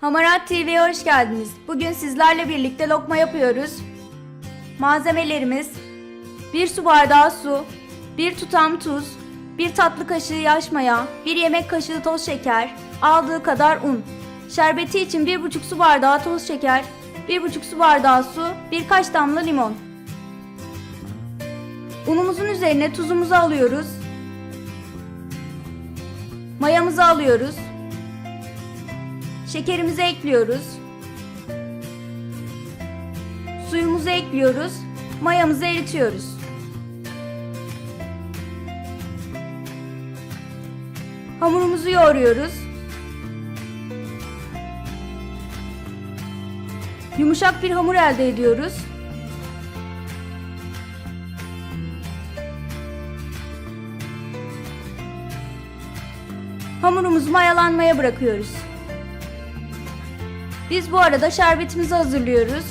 Hamarat TV'ye hoş geldiniz. Bugün sizlerle birlikte lokma yapıyoruz. Malzemelerimiz 1 su bardağı su, 1 tutam tuz, 1 tatlı kaşığı yaş maya, 1 yemek kaşığı toz şeker, aldığı kadar un. Şerbeti için 1,5 su bardağı toz şeker, 1,5 su bardağı su, birkaç damla limon. Unumuzun üzerine tuzumuzu alıyoruz. Mayamızı alıyoruz. Şekerimizi ekliyoruz. Suyumuzu ekliyoruz. Mayamızı eritiyoruz. Hamurumuzu yoğuruyoruz. Yumuşak bir hamur elde ediyoruz. Hamurumuzu mayalanmaya bırakıyoruz. Biz bu arada şerbetimizi hazırlıyoruz.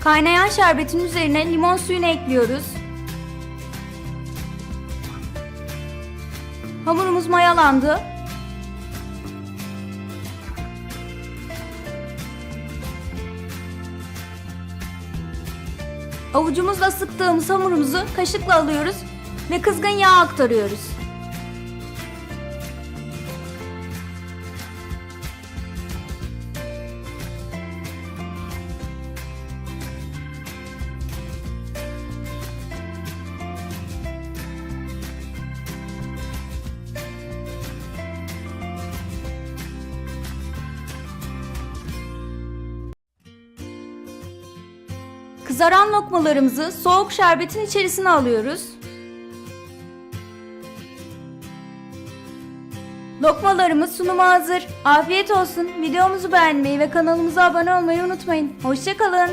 Kaynayan şerbetin üzerine limon suyunu ekliyoruz. Hamurumuz mayalandı. Avucumuzla sıktığımız hamurumuzu kaşıkla alıyoruz ve kızgın yağ aktarıyoruz. Kızaran lokmalarımızı soğuk şerbetin içerisine alıyoruz. Lokmalarımız sunuma hazır. Afiyet olsun. Videomuzu beğenmeyi ve kanalımıza abone olmayı unutmayın. Hoşçakalın.